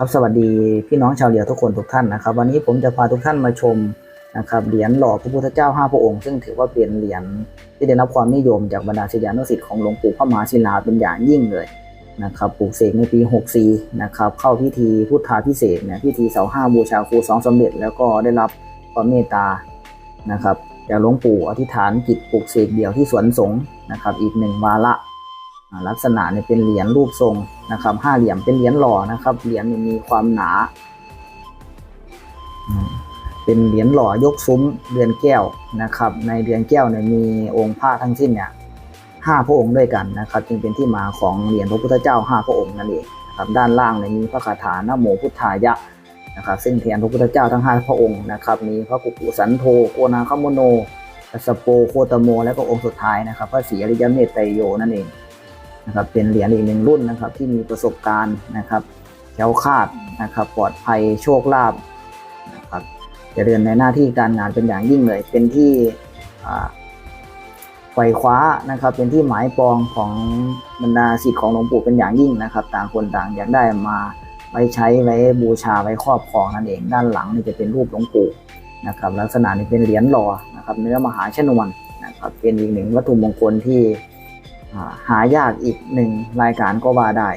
ครับสวัสดีพี่น้องชาวเหลียวทุกคนทุกท่านนะครับ วันนี้ผมจะพาทุกท่านมาชมนะครับเหรียญหล่อพระพุทธเจ้าห้าพระองค์ ซึ่งถือว่าเป็นเหรียญที่ได้รับความนิยมจากบรรดาศิษยานุศิษย์ของหลวงปู่พระมหาศิลาเป็นอย่างยิ่งเลยนะครับปลูกเสกในปี 64 นะครับเข้าพิธีพุทธาพิเศษเนี่ยพิธีเสาห้าบูชาครูสองสมเด็จ แล้วก็ได้รับความเมตตานะครับจากหลวงปู่อธิษฐานจิตปลูกเสกเดี่ยวที่สวนสงนะครับอีกหนึ่งวาระ ลักษณะเนี่ยเป็นเหรียญรูปทรงนะครับห้าเหลี่ยมเป็นเหรียญหล่อนะครับ เหรียญมีความหนา เป็นเหรียญหล่อยกซุ้มเรือนแก้วนะครับ ในเรือนแก้วเนี่ยมีองค์พระทั้งสิ้นเนี่ยห้าพระองค์ด้วยกันนะครับ จึงเป็นที่มาของเหรียญพระพุทธเจ้าห้าพระองค์นั่นเองครับด้านล่างเนี่ยมีพระคาถาหนะโมพุทธายะนะครับซึ่งแทนพระพุทธเจ้าทั้งห้าพระองค์นะครับมีพระกุกุสันโธโกนาคมโนกัสสโปโคตโม และก็องค์สุดท้ายนะครับ พระศรีอริยเมตไตรโยนั่นเอง นะครับเป็นเหรียญอีกหนึ่งรุ่นนะครับที่มีประสบการณ์นะครับแคล้วคาดนะครับปลอดภัยโชคลาภนะครับจะเจริญในหน้าที่การงานเป็นอย่างยิ่งเลย เป็นที่ไขว่คว้านะครับ เป็นที่หมายปองของบรรดาศิษย์ของหลวงปู่เป็นอย่างยิ่งนะครับ ต่างคนต่างอยากได้มาไว้ใช้ไว้บูชาไว้ครอบครองนั่นเอง ด้านหลังนี่จะเป็นรูปหลวงปู่นะครับลักษณะนี้เป็นเหรียญหล่อนะครับเนื้อมหาชนวนนะครับเป็นอีกหนึ่งวัตถุมงคลที่ หายากอีกหนึ่งรายการก็ว่าได้